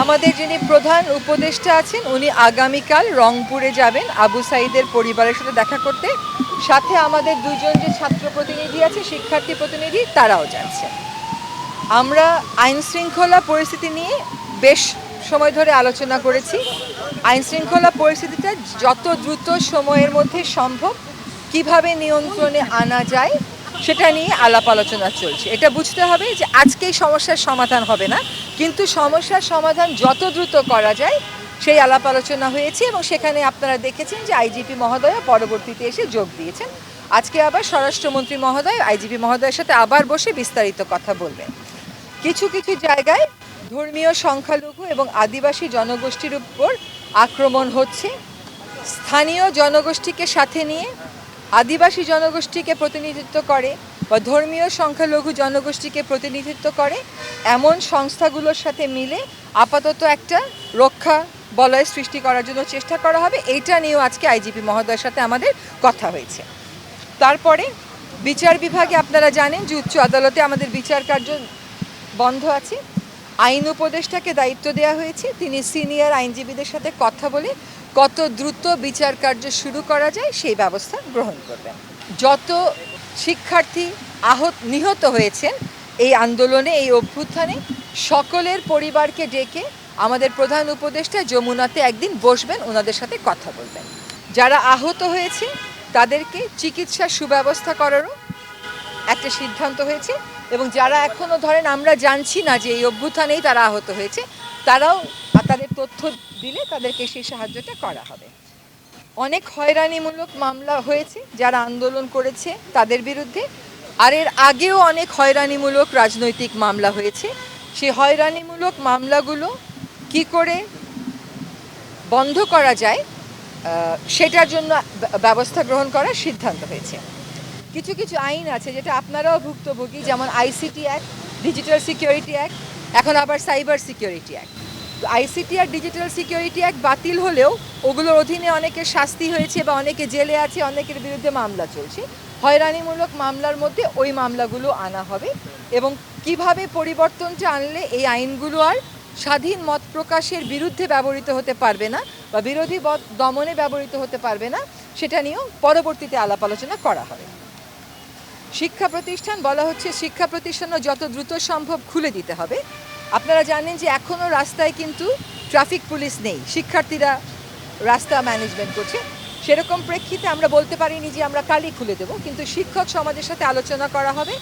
আমাদের যিনি প্রধান উপদেষ্টা আছেন, উনি আগামীকাল রংপুরে যাবেন আবু সাইদের পরিবারের সাথে দেখা করতে। সাথে আমাদের দুজন যে ছাত্র প্রতিনিধি আছে, শিক্ষার্থী প্রতিনিধি, তারাও যাচ্ছেন আমরা আইন শৃঙ্খলা পরিস্থিতি নিয়ে বেশ সময় ধরে আলোচনা করেছি। আইন শৃঙ্খলা পরিস্থিতিটা যত দ্রুত সময়ের মধ্যে সম্ভব, কীভাবে নিয়ন্ত্রণে আনা যায় সেটা নিয়ে আলাপ আলোচনা চলছে। এটা বুঝতে হবে যে আজকেই সমস্যার সমাধান হবে না, কিন্তু সমস্যার সমাধান যত দ্রুত করা যায়, সেই আলাপ আলোচনা হয়েছে এবং সেখানে আপনারা দেখেছেন যে আইজিপি মহোদয়া পরবর্তীতে এসে যোগ দিয়েছেন। আজকে আবার স্বরাষ্ট্রমন্ত্রী মহোদয় আইজিপি মহোদয়ের সাথে আবার বসে বিস্তারিত কথা বলবেন। কিছু কিছু জায়গায় ধর্মীয় সংখ্যালঘু এবং আদিবাসী জনগোষ্ঠীর উপর আক্রমণ হচ্ছে। স্থানীয় জনগোষ্ঠীকে সাথে নিয়ে আদিবাসী জনগোষ্ঠীকে প্রতিনিধিত্ব করে বা ধর্মীয় সংখ্যালঘু জনগোষ্ঠীকে প্রতিনিধিত্ব করে, এমন সংস্থাগুলোর সাথে মিলে আপাতত একটা রক্ষা বলয় সৃষ্টি করার জন্য চেষ্টা করা হবে। এইটা নিয়েও আজকে আইজিপি মহোদয়ের সাথে আমাদের কথা হয়েছে। তারপরে বিচার বিভাগে আপনারা জানেন যে উচ্চ আদালতে আমাদের বিচার কার্য বন্ধ আছে। আইন উপদেষ্টাকে দায়িত্ব দেওয়া হয়েছে। তিনি সিনিয়র আইনজীবীদের সাথে কথা বলে কত দ্রুত বিচার কার্য শুরু করা যায় সেই ব্যবস্থা গ্রহণ করবেন। যত শিক্ষার্থী আহত, নিহত হয়েছেন এই আন্দোলনে, এই অভ্যুত্থানে সকলের পরিবারকে ডেকে আমাদের প্রধান উপদেষ্টা যমুনাতে একদিন বসবেন, ওনাদের সাথে কথা বলবেন। যারা আহত হয়েছে, তাদেরকে চিকিৎসা সুব্যবস্থা করারও একটা সিদ্ধান্ত হয়েছে এবং যারা এখনও ধরেন আমরা জানছি না যে এই অভ্যুত্থানেই তারা আহত হয়েছে, তারাও তথ্য দিলে তাদেরকে সেই সাহায্যটা করা হবে। অনেক হয়রানিমূলক মামলা হয়েছে, যারা আন্দোলন করেছে তাদের বিরুদ্ধে। আর এর আগেও অনেক হয়রানিমূলক রাজনৈতিক মামলা হয়েছে। সেই হয়রানিমূলক মামলাগুলো কি করে বন্ধ করা যায় সেটার জন্য ব্যবস্থা গ্রহণ করার সিদ্ধান্ত হয়েছে। কিছু কিছু আইন আছে যেটা আপনারাও ভুক্তভোগী, যেমন ICT act, digital security act, এখন আবার সাইবার সিকিউরিটি অ্যাক্ট। আইসিটি আর ডিজিটাল সিকিউরিটি অ্যাক্ট বাতিল হলেও ওগুলোর অধীনে অনেকের শাস্তি হয়েছে বা অনেকে জেলে আছে, অনেকের বিরুদ্ধে মামলা চলছে। হয়রানিমূলক মামলার মধ্যে ওই মামলাগুলো আনা হবে এবং কীভাবে পরিবর্তনটা আনলে এই আইনগুলো আর স্বাধীন মত প্রকাশের বিরুদ্ধে ব্যবহৃত হতে পারবে না বা বিরোধী দমনে ব্যবহৃত হতে পারবে না, সেটা নিয়েও পরবর্তীতে আলাপ আলোচনা করা হবে। শিক্ষা প্রতিষ্ঠান বলা হচ্ছে, শিক্ষা প্রতিষ্ঠানও যত দ্রুত সম্ভব খুলে দিতে হবে। আপনারা জানেন যে এখনও রাস্তায় কিন্তু ট্রাফিক পুলিশ নেই। শিক্ষার্থীরা রাস্তা ম্যানেজমেন্ট করছে। সেরকম প্রেক্ষিতে আমরা বলতে পারিনি যে আমরা কালই খুলে দেব, কিন্তু শিক্ষক সমাজের সাথে আলোচনা করা হবে,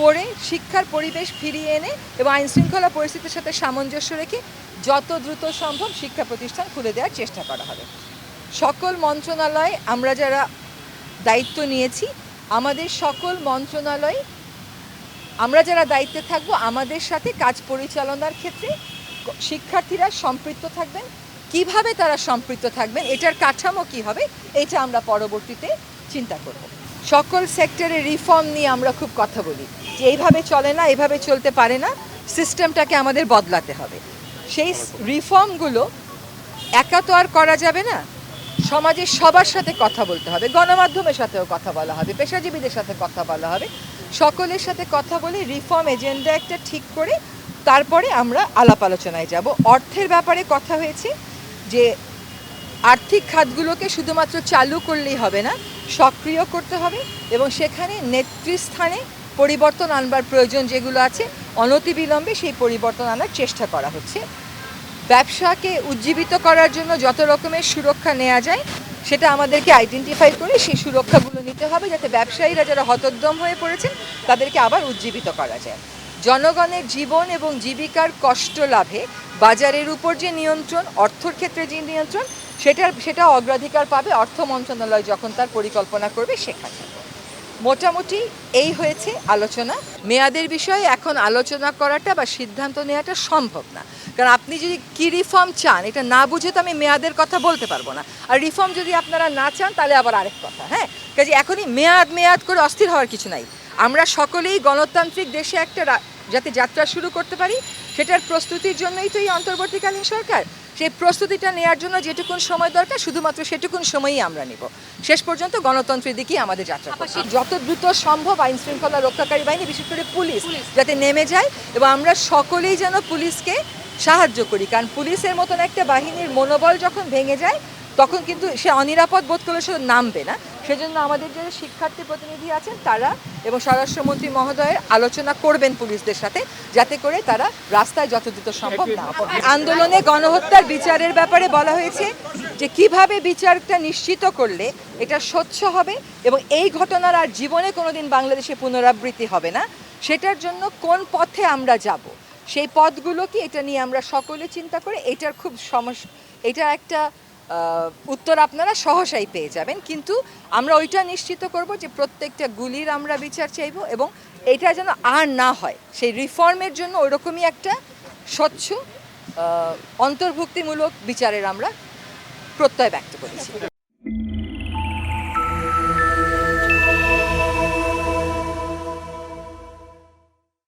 করে শিক্ষার পরিবেশ ফিরিয়ে এনে এবং আইন শৃঙ্খলা পরিস্থিতির সাথে সামঞ্জস্য রেখে যত দ্রুত সম্ভব শিক্ষা প্রতিষ্ঠান খুলে দেওয়ার চেষ্টা করা হবে। সকল মন্ত্রণালয়, আমরা যারা দায়িত্ব নিয়েছি, আমাদের সকল মন্ত্রণালয় আমরা যারা দায়িত্বে থাকব, আমাদের সাথে কাজ পরিচালনার ক্ষেত্রে শিক্ষার্থীরা সম্পৃক্ত থাকবেন। কীভাবে তারা সম্পৃক্ত থাকবেন, এটার কাঠামো কি হবে, এটা আমরা পরবর্তীতে চিন্তা করব। সকল সেক্টরে রিফর্ম নিয়ে আমরা খুব কথা বলি, যে এইভাবে চলে না এভাবে চলতে পারে না, সিস্টেমটাকে আমাদের বদলাতে হবে। সেই রিফর্মগুলো একা তো আর করা যাবে না, সমাজের সবার সাথে কথা বলতে হবে, গণমাধ্যমের সাথেও কথা বলা হবে, পেশাজীবীদের সাথে কথা বলা হবে। সকলের সাথে কথা বলে রিফর্ম এজেন্ডা একটা ঠিক করে তারপরে আমরা আলাপ আলোচনায় যাব। অর্থের ব্যাপারে কথা হয়েছে যে আর্থিক খাতগুলোকে শুধুমাত্র চালু করলেই হবে না, সক্রিয় করতে হবে এবং সেখানে নেতৃস্থানে পরিবর্তন আনবার প্রয়োজন যেগুলো আছে, অনতিবিলম্বে সেই পরিবর্তন আনার চেষ্টা করা হচ্ছে। ব্যবসাকে উজ্জীবিত করার জন্য যত রকমের সুরক্ষা নেওয়া যায় সেটা আমাদেরকে আইডেন্টিফাই করে সেই সুরক্ষাগুলো নিতে হবে যাতে ব্যবসায়ীরা যারা হতোদ্যম হয়ে পড়েছেন, তাদেরকে আবার উজ্জীবিত করা যায়। জনগণের জীবন এবং জীবিকার কষ্ট লাভে বাজারের উপর যে নিয়ন্ত্রণ, অর্থর ক্ষেত্রে যে নিয়ন্ত্রণ, সেটার, সেটা অগ্রাধিকার পাবে অর্থ মন্ত্রণালয় যখন তার পরিকল্পনা করবে সেখানে। মোটামুটি এই হয়েছে আলোচনা। মেয়াদের বিষয়ে এখন আলোচনা করাটা বা সিদ্ধান্ত নেওয়াটা সম্ভব না। কারণ আপনি যদি কি রিফর্ম চান, এটা না বুঝে তো আমি মেয়াদের কথা বলতে পারব না। আর রিফর্ম যদি আপনারা না চান, তাহলে আবার আরেক কথা হ্যাঁ? কাজে এখনই মেয়াদ মেয়াদ করে অস্থির হওয়ার কিছু নাই। আমরা সকলেই গণতান্ত্রিক দেশে একটা যাতে যাত্রা শুরু করতে পারি, সেটার প্রস্তুতির জন্যই তো এই অন্তর্বর্তীকালীন সরকার। সেই প্রস্তুতিটা নেওয়ার জন্য যেটুকুন সময় দরকার শুধুমাত্র সেটুকুন সময়ই আমরা নিব। শেষ পর্যন্ত গণতন্ত্রের দিকেই আমাদের যাত্রা। যত দ্রুত সম্ভব আইন শৃঙ্খলা রক্ষাকারী বাহিনী বিশেষ করে পুলিশ। যাতে নেমে যায় এবং আমরা সকলেই যেন পুলিশকে সাহায্য করি। কারণ পুলিশের মতন একটা বাহিনীর মনোবল যখন ভেঙে যায় তখন কিন্তু সে অনিরাপদ বোধ করলে শুধু নামবে না। সেজন্য আমাদের যে শিক্ষার্থী প্রতিনিধি আছেন তারা এবং স্বরাষ্ট্রমন্ত্রী মহোদয়ের আলোচনা করবেন পুলিশদের সাথে যাতে করে তারা রাস্তায় যত দ্রুত সম্ভব না আন্দোলনে গণহত্যার বিচারের ব্যাপারে বলা হয়েছে যে কীভাবে বিচারটা নিশ্চিত করলে এটা স্বচ্ছ হবে এবং এই ঘটনার আর জীবনে কোনোদিন বাংলাদেশে পুনরাবৃত্তি হবে না সেটার জন্য কোন পথে আমরা যাব সেই পথগুলো কি এটা নিয়ে আমরা সকলে চিন্তা করে এটার খুব সমস্যা এটা একটা উত্তর আপনারা সহসাই পেয়ে যাবেন, কিন্তু আমরা ওইটা নিশ্চিত করব যে প্রত্যেকটা গুলির আমরা বিচার চাইব এবং এটা যেন আর না হয়। সেই রিফর্মের জন্য ওইরকমই একটা স্বচ্ছ অন্তর্ভুক্তিমূলক বিচারের আমরা প্রত্যয় ব্যক্ত করেছি।